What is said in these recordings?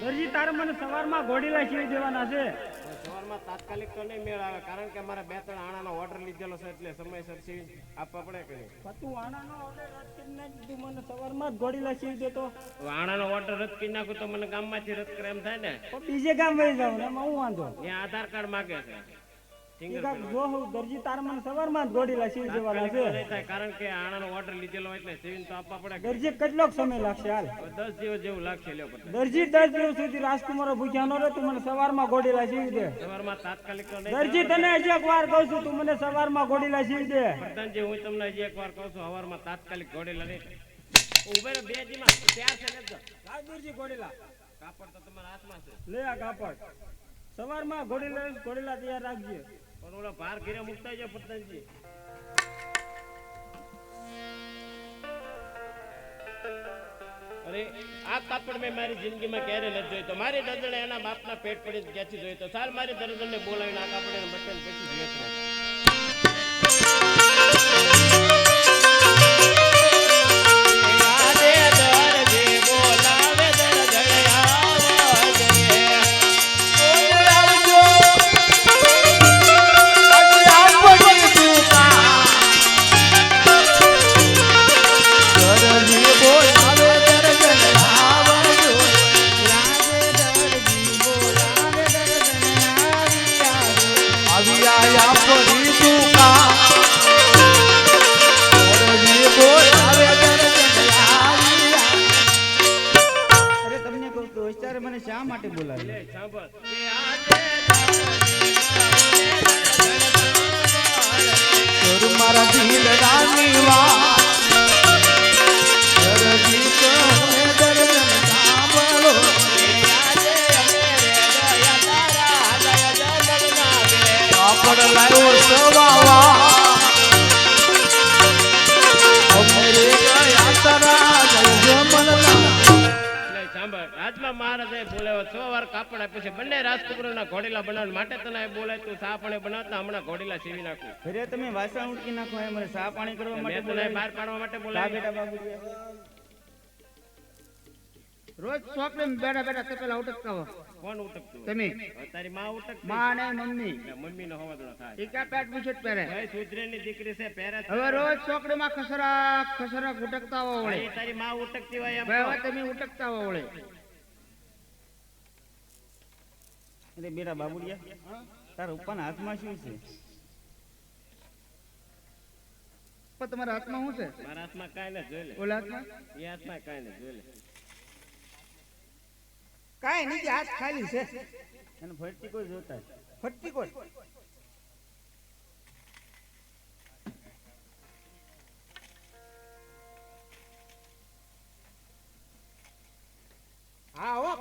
દરજી તારે મને સવારમાં ઘોડીલા સીવી દેવાના છે. સવારમાં તાત્કાલિક તો નહીં મેળ આવે કારણ કે અમારે બે ત્રણ આણાનો ઓર્ડર લીધેલો છે એટલે સમયસર સીવી આપવા પડે કે નહીં તું આણાનો રદ કરી નાખી મને સવારમાં જ ઘોડીલા સીવી દેતો. આણાનો ઓર્ડર રદ કરી નાખું તો મને ગામમાંથી રદ કરે એમ થાય ને? બીજે ગામ વહી જાવ ને એમાં હું વાંધો? ત્યાં આધાર કાર્ડ માગે છે. દરજી તારે સવારમાં જ ઘોડીલા સીવી દેવાના છે કારણ કે આણાનો ઓર્ડર લીધેલો એટલે સીવીને તો આપવા પડે. દરજી કેટલોક સમય લાગશે હાલ. હવે દસ દિવસ જેવું લાગશે લ્યો દરજી દસ દિવસ સુધી રાજકુમારો ભૂખ્યા ન રહે તું મને સવારમાં ઘોડીલા સીવી દે. સવારમાં તાત્કાલિક તો દરજી તને હજી એક કહું છું તું મને સવારમાં ઘોડીલા સીવી દે. પ્રધાનજી હું તમને હજી એક કહું છું સવારમાં તાત્કાલિક ઘોડેલા નહીં ઉભે રહો, તૈયાર છે ને દરજી ઘોડીલા કાપડ તો તમારા હાથમાં છે. લે આ કાપડ. સવારમાં ઘોડીલા ઘોડીલા તૈયાર રાખજે. અરે, આ કાપડ મેં મારી જિંદગીમાં ક્યારે નથી જોયું તો મારી દર્દને એના બાપના પેટ પડી ક્યાંથી જોયું તો સાર મારી દર્દને બોલાવીને આ કાપડ એને બટન પછી જોયું માટે કર મારા દિલ રાની કાપડ લાવ્યો સવાવા. રાજમાં મહારાજે બોલાવ્યો છ વાર કાપડ આપ્યું છે. બંને રાજકુમારોના ઘોડીલા બનાવવા માટે તને બોલે તું સા પાણી બનાવતા હમણાં ઘોડીલા સીવી નાખું. ફરે તમે વાસણ ઉટકી નાખો એ મને ચા પાણી કરવા માટે મેં તને બહાર પાડવા માટે બોલાવ્યો. બેટા બાબુજી. રોજ ચોકડે બેઠા બેઠા પેલા ઉટકતા હો. કોણ ઉટકતું? તમે. તારી માં ઉટકમાં ને મમ્મી. મમ્મી નો હવાદળો થાય. ઈકા પેટ પૂછત પહેરે? ભાઈ સુધરેની દીકરી છે પહેરે હવે રોજ ચોકડીમાં ખસરા ખસરા ઉટકતા હો વળે. તારી માં ઉટકતી હોય એમ હવે તમે ઉટકતા હો વળે. અરે બેટા બાબુડિયા તારા ઉપરના હાથમાં શું છે? પણ તમારા હાથમાં શું છે? મારા હાથમાં કાંઈ નથી જોઈ લે. ઓલા હાથમાં? એ હાથમાં કાંઈ નથી જોઈ લે. કાંઈ નહીં હાથ ખાલી છે. અને ફરતી કોઈ જોતા ફરતી કોઈ?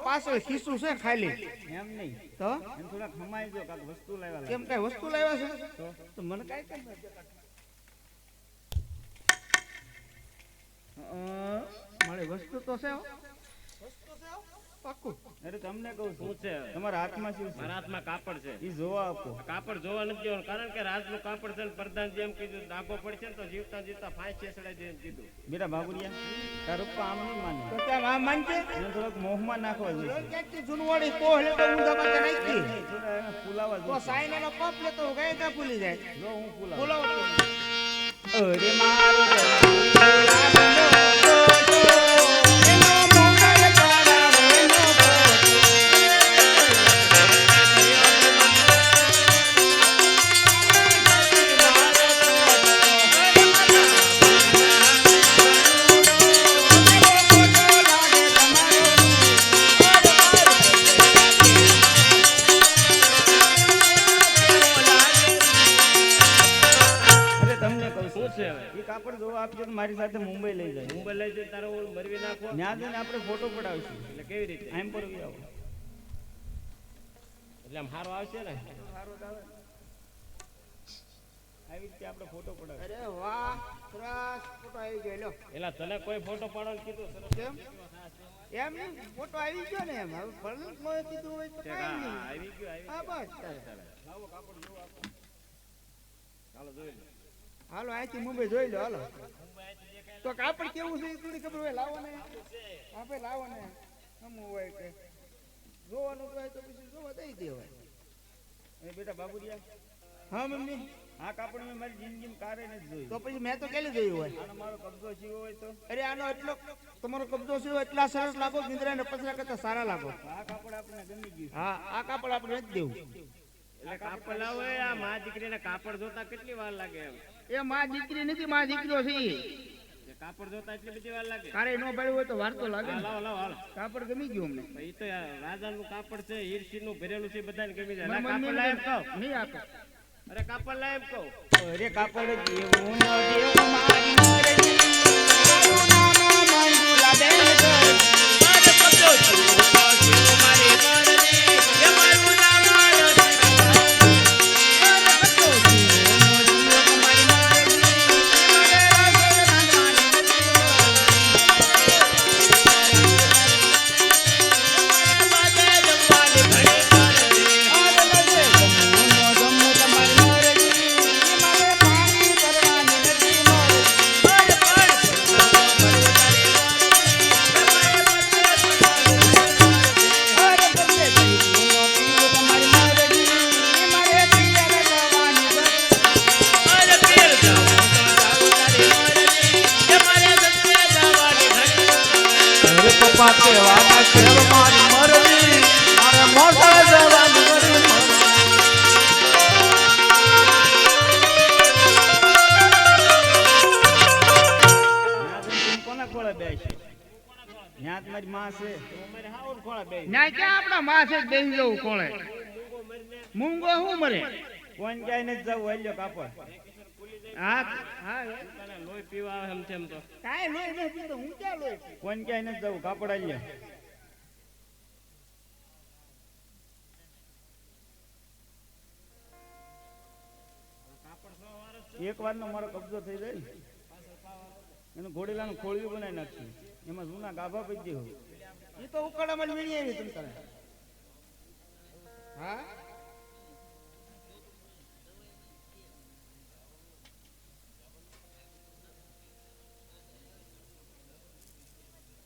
પાછળ ખિસ્સું છે ખાલી? એમ નહીં. તો? એમ થોડા ખમાઈ જો કાક વસ્તુ લાવ્યા કેમ. કઈ વસ્તુ લાવ્યા છે? તો? તો મને કઈ કેમ અ, વસ્તુ તો છે હો. અરે તમને કહું શું છે. તમારા હાથમાં શું છે? મારા હાથમાં કાપડ છે. એ જોવા આપો. કાપડ જોવા નથી દેવાનું કારણ કે રાજનું કાપડ છે ને પ્રધાનજી એમ કીધું ડાઘો પડશે ને તો જીવતા જીવતા ફાંસ છેસડાઈ દે કીધું. બેટા બાબુડિયા તાર ઉપર આમ નહીં માને. તો ત્યાં આ માનજે? એને થોડોક મોહમાં નાખવા જોઈએ. ક્યાંકથી જૂનવાડી કોહલે તો ઊંધા માથે નાખી થોડા એને ફૂલાવા તો સાઈનાનો કપ લેતો હું ગઈ ત્યાં ભૂલી જાય? જો હું ફૂલાવું. બોલાવો અરે મારો કાપડ જોવા આપજો તો મારી સાથે મુંબઈ લઈ જાય. મુંબઈ લઈ જાય તારો ઓલું મરવી નાખો. ત્યાં જઈને આપણે ફોટો પડાવીશું. એટલે કેવી રીતે? એમ પર આવો. એટલે આમ સારો આવશે ને? આવી. રીતે આપણે ફોટો પડાવ અરે વાહ સરસ. ફોટો આવી ગયો લ્યો. એલા તને કોઈ ફોટો પાડવાનું કીધું? સરસ. કેમ? એમ નહીં? ફોટો આવી ગયો ને એમ. હવે ભલે મોય કીધું હોય તો કાઈ નહીં. આવી ગયો આવી હા બસ. ચાલો. લાવો કાપડ જોવો આપો ચાલો જોઈ લો. હાલો અહીંથી મુંબઈ જોઈ લો હાલો. તો કાપડ કેવું છે એ થોડી ખબર હોય લાવો ને. આપણે લાવો ને. હમું હોય કે. જોવાનું હોય તો પછી જોવા દઈ દેવાય. એ બેટા બાબુડિયા હા મમ્મી. આ કાપડ મેં મારી જિંદગીમાં કારે નથી જોયું. તો પછી મેં તો કેલી જોયું હોય. આનો મારો કબજો સીવો હોય તો? અરે આનો એટલો તમારો કબજો સીવો એટલા સરસ લાગો નિંદ્રા ને પસરા કરતા સારા લાગો. આ કાપડ આપણે ગમી ગયું. હા આ કાપડ આપણે નથી દેવું. એટલે કાપડ લાવો આ મા દીકરીને કાપડ જોતા કેટલી વાર લાગે એમ? એ માં દીકરી નથી માં દીકરો છે. કાપડ જોતા એટલી બધી વાર લાગે. કારે નો પડ્યું હોય તો વાર તો લાગે ને. લાવો કાપડ ગમી ગયું અમને. ભાઈ તો રાજાનું કાપડ છે નું ભરેલું છે બધાને ગમી જાય. કાપડ કહો. નહીં આપે. અરે કાપડ લાય કહો. અરે કાપડ જેવું ન દેવું મારી મરજી. નામ મંજુલા બેન અમારે હાવ ખોળા બે ન્યા ક્યાં આપણા માં છે બેસી જવું ખોળે મૂંગો શું મરે? કોણ નથી જવું હલ્યો કાપડ. હા? હા લોહી પીવા આવે એમ તેમ તો કાંઈ લોહી નથી પીતો હું ક્યાં લોહી કોણ ક્યાંય નથી જવું કાપડ હલ્યો એક વાર નો મારો કબજો થઈ જાય. એનું એનું ઘોડીલાનું ખોળિયું બનાવી નાખ્યું. એમાં જૂના ગાભા પડી ગયું એ તો ઉકાળામાં વીણી આવી તમે તારે. હા?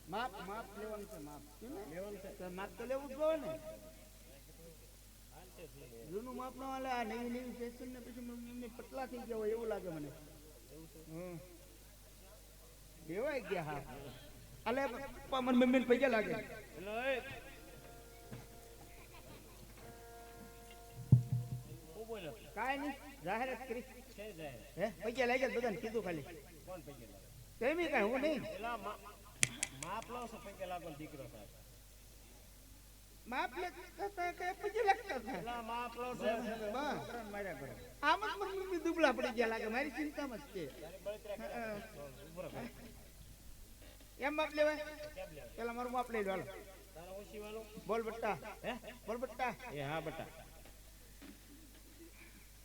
માપ માપ લેવાનું છે, માપ. લેવાનું છે. માપ તો લેવું જ પડે ને. જૂનું માપ નો હાલે, આ નવી નવી ફેશન ને પછી એમને પતલા થઈ ગયા હોય એવું લાગે મને. હમ. લેવાય ગયા હા. અલે પપ્પા મમ્મી ને પૈસા લાગે. કાય નહીં જાહેરાત કરી. હે પૈસા લાગ્યા બધાને કીધું ખાલી. કોણ પૈસા લાગે તેમી કાય હું નહીં. માપ લો છો પૈસા લાગો દીકરો સાહેબ. માપ લે કે પૈસા લાગતા હતા માપ લો છો. બસ. માર્યા કરો આમ જ મમ્મી દુબળા પડી ગયા લાગે મારી ચિંતામાં જ છે. એમ માપ લેવાય? પેલા મારું માપ લઈ લો હાલો. બોલ બટ્ટા. હે? બોલ બટ્ટા. એ હા બટ્ટા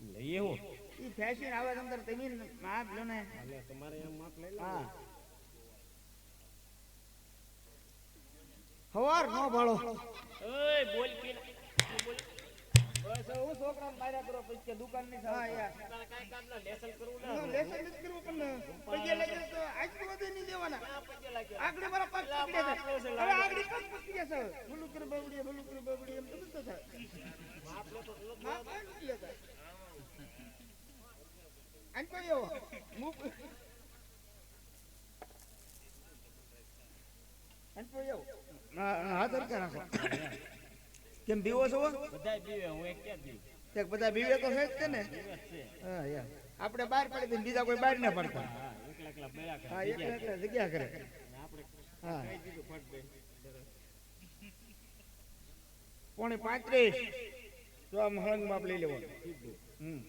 લઈએ હું ઈ ફેશન આવે અંદર તમે માપ લો ને. એટલે તમારે એમ માપ લઈ લો હા. હવાર નો ભાળો. ઓય બોલ કે બસ હું છોકરાને માર્યા કરો પછી કે દુકાનની હા યાર. તારે કાંઈ કામના લેસન કરવું ના, ના લેસન નથી કરવું પણ પૈસા લાગે તો આજ વધે નહીં દેવાના. આગળ મારા પગ પકડ્યા છે હવે આગળ પગ પકડ્યા છે. ભલું કરે બબડી ભલું કરે બબડી એમ બધું તો થાય. આન મુક. આન રાખો કેમ બીવો છો હું? એક ક્યાં બધા બીવે તો છે જ ને? હા યાર આપણે બહાર પડી દઈએ બીજા કોઈ બહાર ના પડતા. હા એકલા એકલા બેડા કરે હા એકલા એકલા જગ્યા કરે. આપણે હા. કહી દીધું ફટ દે. પોણે પાંત્રીસ. તો આમ હળંગ માપ લઈ લેવાનું. હમ.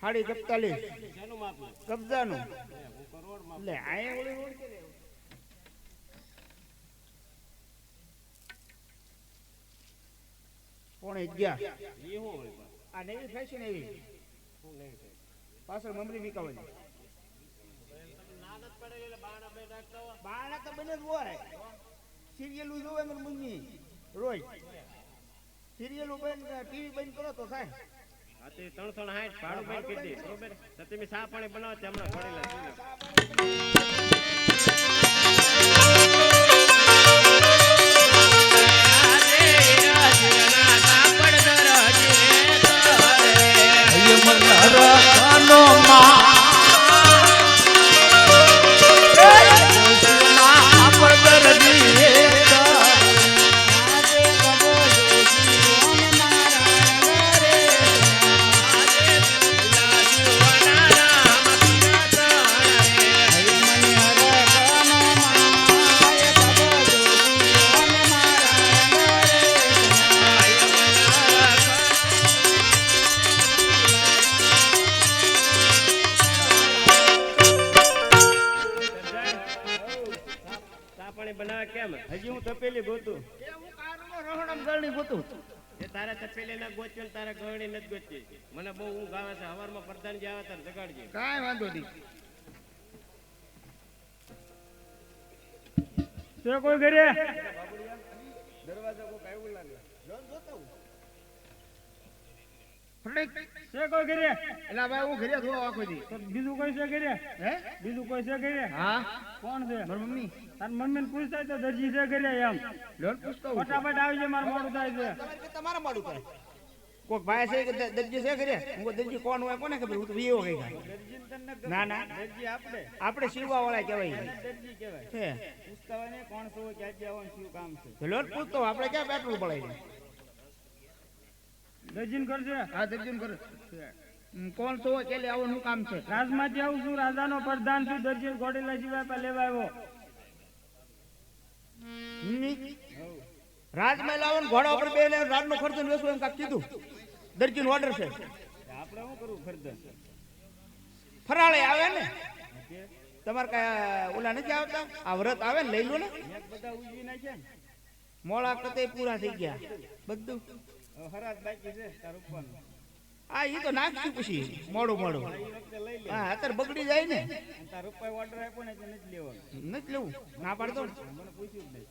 સાડી સત્તાલીસ. કબજાનું. એટલે અહીંયા ઓલી રોડ છે ને. પોણે અગિયાર? આ નવી ફેશન એવી પાછળ મમરી મીકાવાની નામ આદત પડેલી એટલે બાણા બે રાખતા હોય બાણા તો બને હોય સિરિયલું જોવે મને મુન્ની રોજ સિરિયલું બંધ ટીવી બંધ કરો તો થાય. હા તે ત્રણ ત્રણ હાઈટ ભાડું બંધ કરી દે. બરોબર? તો તમે સા પાણી બનાવો તે હમણાં પડેલા છે કોઈ ઘરે. દરવાજા કોક આવ્યું લાગે જોન જોતો હું. છે કોઈ ઘરે? એલા ભાઈ હું ઘરે જોવા આખો દી. તો બીજું કોઈ છે ઘરે? હે? બીજું કોઈ છે ઘરે? હા. કોણ છે? મારી મમ્મી. તાર મમ્મીને પૂછતા તો દરજી છે ઘરે એમ. લોન પૂછતો ફટાફટ આવી જાય મારું મોડું થાય છે. તમારે તમારા માડું કરે કોક ભાઈ છે કે દરજી છે કરે હું દરજી કોણ હોય કોને ખબર? હું તો વીઓ કઈ ના ના. દરજી આપણે. આપણે શિવવા વાળા કહેવાય દરજી કહેવાય. છે કોણ છો ક્યાં આવવાનું શું કામ છે? લોટ પૂછતો આપણે ક્યાં પેટ્રોલ પડાય દરજીન કરજો હા દરજીન કરે કોણ છો કેલે આવો શું કામ છે? રાજમાંથી આવું છું રાજાનો પ્રધાન છું દરજી ઘોડેલા જીવા પા લેવા આવ્યો. રાજમહેલ આવો ઘોડા ઉપર બે રાજનો ખર્ચો વેચવું એમ કાંઈક કીધું. દરજીનો ઓર્ડર છે. આપણે શું કરવું ખર્ચ ફરાળે આવે ને? તમારે કઈ ઓલા નથી આવતા? આ વ્રત આવે ને લઈ લો ને. બધા ઉજવી નાખ્યા ને. મોળા કતે પૂરા થઈ ગયા. બધું. હરાજ બાકી છે તાર ઉપરનું. આ એ તો નાખશું પછી. મોડું મોડું. હા અત્યારે બગડી જાય ને. તાર ઉપર ઓર્ડર આપ્યો ને તે નથી લેવાનું. નથી લેવું. ના પાડતો. મને પૂછ્યું જ નહીં.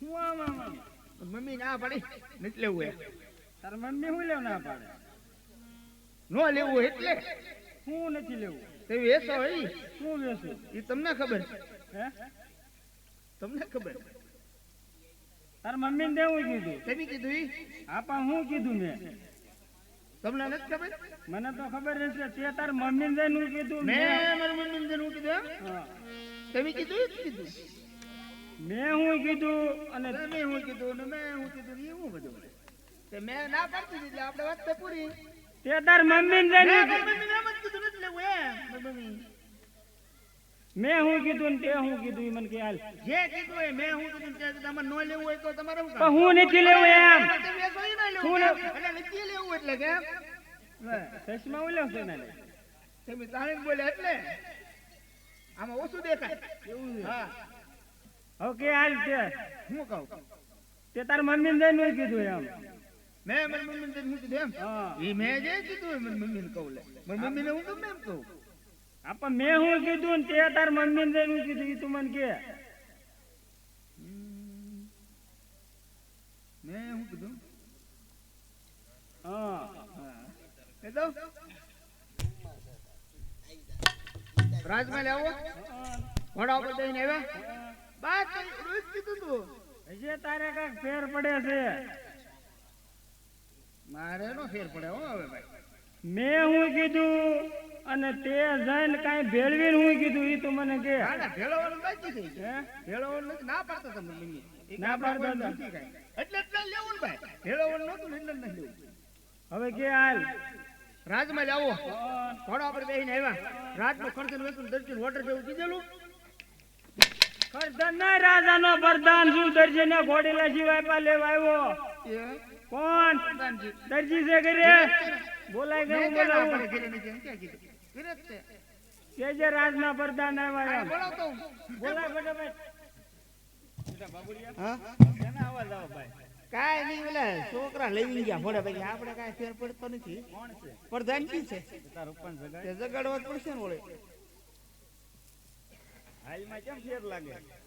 હું આમ આમ આમ. મમ્મી ના પાડી નથી લેવું એ તાર મમ્મી હું લેવું ના પાડે? નો લેવું એટલે? હું નથી લેવું. તે વેસો એ શું વેસો? એ તમને ખબર? હે? તમને ખબર? તાર મમ્મીને દેવું કીધું. તમે કીધું ઈ? આપા હું કીધું મેં? તમને નથી ખબર? મને તો ખબર રહેશે તે તાર મમ્મીને જઈને હું કીધું મેં. મારી મમ્મીને જઈને હું કીધું? તમે કીધું? કીધું. મેં હું કીધું અને તમે હું કીધું ને મેં હું કીધું ને એ હું બધું તે મેં ના પાડતી દીધી આપણે વાત તો પૂરી. તે તાર મમ્મી ને જઈને મારી મમ્મીને એમ કીધું નથી લેવું એમ મમ્મી. મેં હું કીધું ને તે હું કીધું ઈ મને કે હાલ. જે કીધું એ મેં હું કીધું તે તમારે નો લેવું હોય તો તમારે હું પણ હું નથી લેવું એમ. ના? લેવું? એટલે નથી લેવું એટલે કે? ચશ્મા ઉલ્યો છે ને તમે તાળીને બોલે એટલે? આમાં ઓછું દેખાય. હા. હવે કે હાલ તે હું કહું? તે તાર મમ્મીને જઈને હું કીધું એમ. મેં મારી મમ્મી ને કીધું એમ? ઈ મેં જે કીધું મારી મમ્મીને કહું લે. મારી મમ્મીને હું ગમે એમ કહું? આપા મેં હું કીધું ને તે તાર મમ્મીને જઈને હું કીધું ઈ તું મને કે. મેં હું કીધું? હા. એ તો? રાજમહેલ આવો? ઘોડા ઉપર દઈને આવ્યા? બાત રોજ કીધું તું. હજી તારે કાંઈક ફેર પડે છે. મારે નો ફેર પડે હો હવે ભાઈ. મેં હું કીધું અને તે જઈને કાંઈ ભેળવીને હું કીધું ઈ તું મને કે. ના ના ભેળવવાનું બાકી થઈ હે? ભેળવવાનું નથી ના પાડતા તમે મમ્મી ના પાડતા હતા. એટલે એટલે લેવું ને ભાઈ. ભેળવવાનું નહોતું એટલે નથી લેવું. હવે કે હાલ. રાજમહેલ આવો. ઘોડા ઉપર બેસીને આવ્યા. રાતનો ખર્ચ વેચું દર્શન વોટર જેવું કીધેલું. કરધન રાજાનો પ્રધાન છું દરજીને ઘોડીલા સિવાય પા લેવા આવ્યો. કોણ? દરજી છે ઘરે? બોલાય ગયું ક્યાં બોલાવું ક્યાં. કે જે રાજના પ્રધાન આવ્યા. બોલાય ફટાફટ. હા? અવાજ આવો ભાઈ. કાંઈ નહીં ઓલા છોકરા લઈ ગયા ભોળે ભાઈ. આપણે કાય ફેર પડતો નથી. કોણ છે? પ્રધાન કી છે. તાર ઉપન જગાડ. જગાડવા પડશે ને ઓળે. હાલમાં કેમ ફેર લાગે?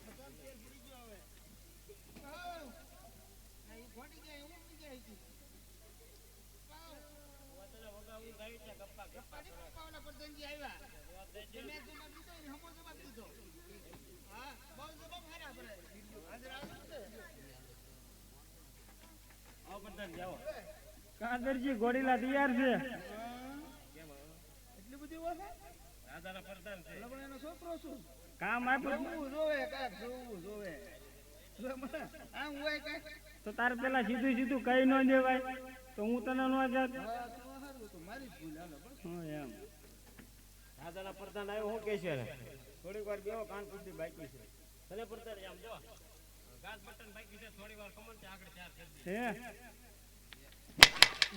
કાદરજી ગોડીલા તૈયાર છે. એટલી બધી ઓળખે રાજાના પ્રધાન છે. પણ એનો છોકરો શું? કામ આપ્યું. જોવે જોવું જોવે જોવે. તો તારે પેલા સીધું સીધું કઈ ન દેવાય. તો હું તને ન જાત. મારી જ ભૂલ હાલો બસ. હા એમ. રાજાના પ્રધાન આવ્યો હું કે છે? થોડીક વાર બેહો કાન પૂરતી બાકી છે. તને પ્રધાન આમ જો.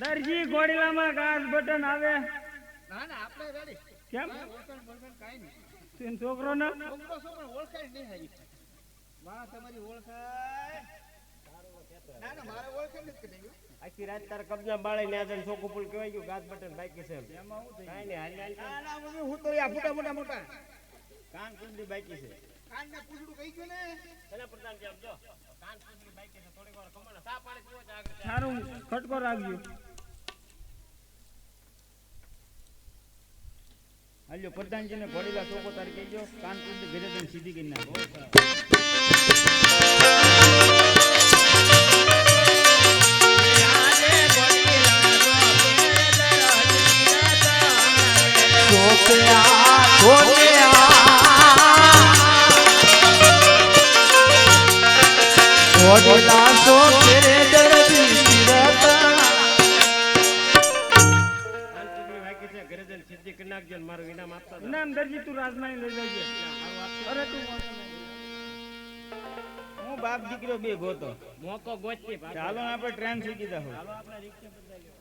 દરજી ગોડીલામાં ઘાસ બટન આવે. ના ના આપણે રેડી કેમ? કાંઈ નહીં. તું છોકરો ને છોકરો પણ ઓળખાય નહીં હારી વાહ તમારી ઓળખાય. ના ના મારે ઓળખાણ નથી નહીં આખી રાત તાર કબજા બાળે ને આજે ચોખ્ખું પુલ કહેવાય ગયું ગાસ બટન બાકી છે એમ. કાંઈ નહીં હાલ હાલ ના ના હું તો આ મોટા મોટા મોટા. કાન કુંડી બાકી છે. કાન ને પૂછડું કહી ગયું ને? એના પ્રધાન આમ જો. કાન પૂછડી બાઈક છે થોડીક વાર કમન સા પાણી પીવો આગળ. સારું ખટકો રાખજો. હાલ્યો પ્રધાનજીને ઘોડીલા ચોકો તારી કહેજો. કાન પૂરતી ઘરે જઈને સીધી કરી નાખો. કાન જઈને સિદ્ધિ કરી. દરજી તું રાજમાઈ લઈ જજે. અરે તું હું બાપ દીકરો બે ગોતો. મોકો ગોચતી ચાલો આપણે ટ્રેન શીખી દઉં આપણે રિક્ષા જઈએ.